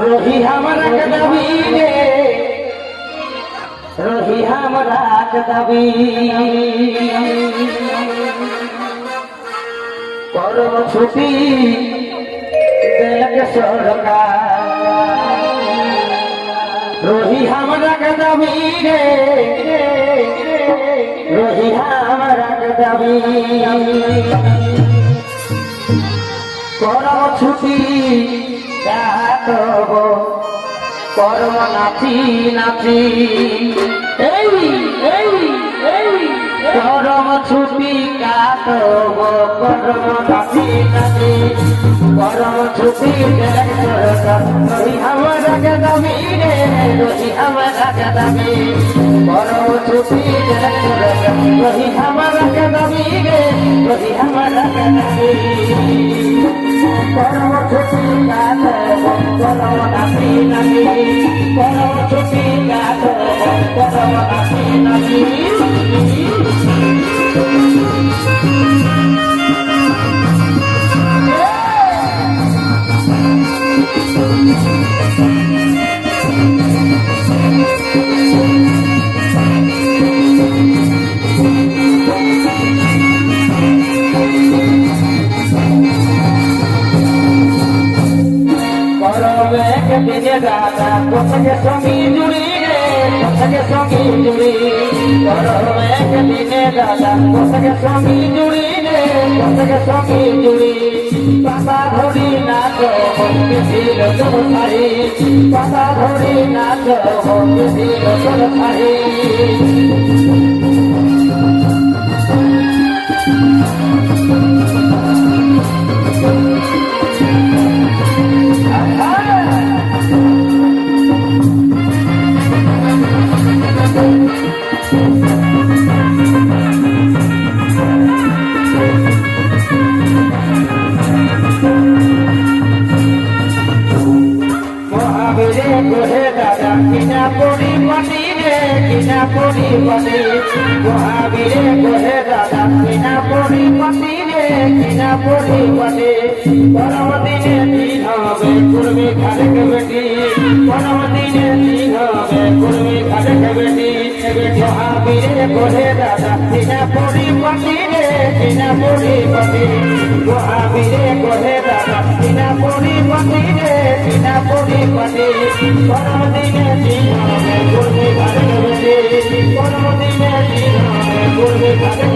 রহি হামরা কদবি রে রহি হামরা কদবি করম ছুটি দেলক সরকার রহি হামরা কদবি রে রহি হামরা কদবি করম ছুটি কাটব কর্ম নাচি নাচি। এই এই এই। করম ছুটি কাটব কর্ম নাচি নাচি। করম ছুটি রহি আমার গদমি রে, রহি আমার গদমি করম ছুটি রহি আমার গদমি রে, রহি আমার গদমি করম ছুটি গাছ করো নাচি নাচি করো ছুটি গাছ করো নাচি নাচি দিনে দাদা কোথাকে সঙ্গী জুড়ি রে কোথাকে সঙ্গী জুড়ি করবে দিনে দাদা কোথাকে সঙ্গী জুড়ি রে কোথাকে সঙ্গী জুড়ি পাতা ধরি নাচ বেশির তোর ছাড়ি পাতা ধরি তোর ছাড়ি পড়ি মাটি মহাবীরে গোহে দাদা কিনা মাটি রে কিনা মাটি পরম দিনে দিন হবে কুর্মি খালেক বেটি পরম দিনে দিন হবে কুর্মি খালেক বেটি মহাবীরে গোহে দাদা কিনা মাটি রে কিনা পড়ি মহাবীরে গোহে দাদা কিনা পড়ি রে কিনা পড়ি পরম দিন হবে কুর্মি খালেক